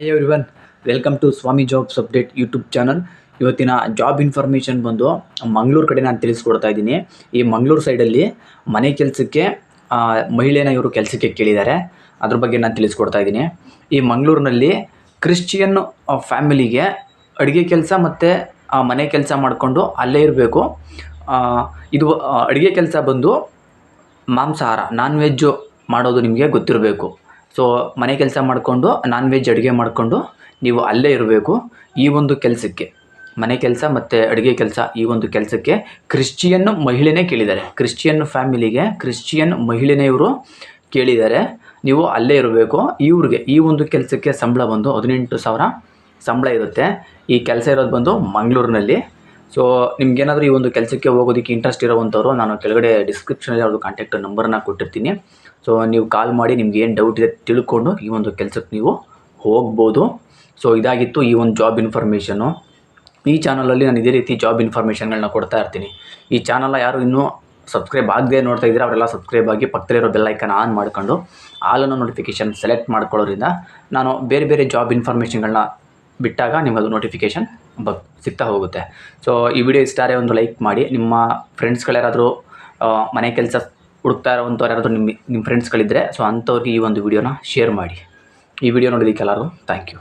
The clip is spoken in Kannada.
Hey everyone welcome to Swami jobs update YouTube channel ಇವತ್ತಿನ ಜಾಬ್ ಇನ್ಫಾರ್ಮೇಷನ್ ಬಂದು ಮಂಗಳೂರು ಕಡೆ ನಾನು ತಿಳಿಸ್ಕೊಡ್ತಾ ಇದ್ದೀನಿ. ಈ ಮಂಗಳೂರು ಸೈಡಲ್ಲಿ ಮನೆ ಕೆಲಸಕ್ಕೆ ಮಹಿಳೆನ ಇವರು ಕೆಲಸಕ್ಕೆ ಕೇಳಿದ್ದಾರೆ. ಅದ್ರ ಬಗ್ಗೆ ನಾನು ತಿಳಿಸ್ಕೊಡ್ತಾ ಇದ್ದೀನಿ. ಈ ಮಂಗಳೂರಿನಲ್ಲಿ ಕ್ರಿಶ್ಚಿಯನ್ ಫ್ಯಾಮಿಲಿಗೆ ಅಡುಗೆ ಕೆಲಸ ಮತ್ತು ಮನೆ ಕೆಲಸ ಮಾಡಿಕೊಂಡು ಅಲ್ಲೇ ಇರಬೇಕು. ಇದು ಅಡುಗೆ ಕೆಲಸ ಬಂದು ಮಾಂಸಾಹಾರ ನಾನ್ ವೆಜ್ಜು ಮಾಡೋದು ನಿಮಗೆ ಗೊತ್ತಿರಬೇಕು. ಸೊ ಮನೆ ಕೆಲಸ ಮಾಡಿಕೊಂಡು ನಾನ್ ವೆಜ್ ಅಡುಗೆ ಮಾಡಿಕೊಂಡು, ನೀವು ಅಲ್ಲೇ ಇರಬೇಕು. ಈ ಒಂದು ಕೆಲಸಕ್ಕೆ, ಮನೆ ಕೆಲಸ ಮತ್ತು ಅಡುಗೆ ಕೆಲಸ ಈ ಒಂದು ಕೆಲಸಕ್ಕೆ ಕ್ರಿಶ್ಚಿಯನ್ ಮಹಿಳೆನೇ ಕೇಳಿದ್ದಾರೆ. ಕ್ರಿಶ್ಚಿಯನ್ ಫ್ಯಾಮಿಲಿಗೆ ಕ್ರಿಶ್ಚಿಯನ್ ಮಹಿಳೆನೇ ಇವರು ಕೇಳಿದ್ದಾರೆ. ನೀವು ಅಲ್ಲೇ ಇರಬೇಕು. ಇವ್ರಿಗೆ ಈ ಒಂದು ಕೆಲಸಕ್ಕೆ ಸಂಬಳ ಬಂದು ಹದಿನೆಂಟು ಸಾವಿರ ಸಂಬಳ ಇರುತ್ತೆ. ಈ ಕೆಲಸ ಇರೋದು ಬಂದು ಮಂಗಳೂರಿನಲ್ಲಿ. ಸೊ ನಿಮ್ಗೇನಾದರೂ ಈ ಒಂದು ಕೆಲಸಕ್ಕೆ ಹೋಗೋದಕ್ಕೆ ಇಂಟ್ರೆಸ್ಟ್ ಇರೋವಂಥವ್ರು, ನಾನು ಕೆಳಗಡೆ ಡಿಸ್ಕ್ರಿಪ್ಷನಲ್ಲಿ ಅವ್ರದ್ದು ಕಾಂಟ್ಯಾಕ್ಟ್ ನಂಬರನ್ನ ಕೊಟ್ಟಿರ್ತೀನಿ. ಸೊ ನೀವು ಕಾಲ್ ಮಾಡಿ ನಿಮ್ಗೆ ಏನು ಡೌಟ್ ಇದೆ ತಿಳ್ಕೊಂಡು ಈ ಒಂದು ಕೆಲಸಕ್ಕೆ ನೀವು ಹೋಗ್ಬೋದು. ಸೊ ಇದಾಗಿತ್ತು ಈ ಒಂದು ಜಾಬ್ ಇನ್ಫಾರ್ಮೇಷನು ಈ ಚಾನಲಲ್ಲಿ ನಾನು ಇದೇ ರೀತಿ ಜಾಬ್ ಇನ್ಫಾರ್ಮೇಷನ್ಗಳನ್ನ ಕೊಡ್ತಾ ಇರ್ತೀನಿ. ಈ ಚಾನಲ್ನ ಯಾರು ಇನ್ನೂ ಸಬ್ಸ್ಕ್ರೈಬ್ ಆಗದೆ ನೋಡ್ತಾ ಇದ್ದೀರಾ, ಅವರೆಲ್ಲ ಸಬ್ಸ್ಕ್ರೈಬ್ ಆಗಿ ಪಕ್ಕದಲ್ಲಿರೋ ಬೆಲ್ ಐಕನ್ ಆನ್ ಮಾಡ್ಕೊಂಡು ಆಲನ್ನು ನೋಟಿಫಿಕೇಷನ್ ಸೆಲೆಕ್ಟ್ ಮಾಡ್ಕೊಳ್ಳೋದ್ರಿಂದ ನಾನು ಬೇರೆ ಬೇರೆ ಜಾಬ್ ಇನ್ಫಾರ್ಮೇಷನ್ಗಳನ್ನ ಬಿಟ್ಟಾಗ ನಿಮಗದು ನೋಟಿಫಿಕೇಶನ್ ಬ ಸಿಗ್ತಾ ಹೋಗುತ್ತೆ. ಸೊ ಈ ವಿಡಿಯೋ ಇಷ್ಟ ಆದರೆ ಒಂದು ಲೈಕ್ ಮಾಡಿ. ನಿಮ್ಮ ಫ್ರೆಂಡ್ಸ್ಗಳ್ಯಾರಾದರೂ ಮನೆ ಕೆಲಸ ಹುಡುಕ್ತಾ ಇರೋವಂಥವ್ರು ಯಾರಾದರೂ ನಿಮ್ಮ ನಿಮ್ಮ ಫ್ರೆಂಡ್ಸ್ಗಳಿದ್ದರೆ ಸೊ ಅಂಥವ್ರಿಗೆ ಈ ಒಂದು ವಿಡಿಯೋನ ಶೇರ್ ಮಾಡಿ. ಈ ವಿಡಿಯೋ ನೋಡೋದಕ್ಕೆ ಎಲ್ಲರೂ ಥ್ಯಾಂಕ್ ಯು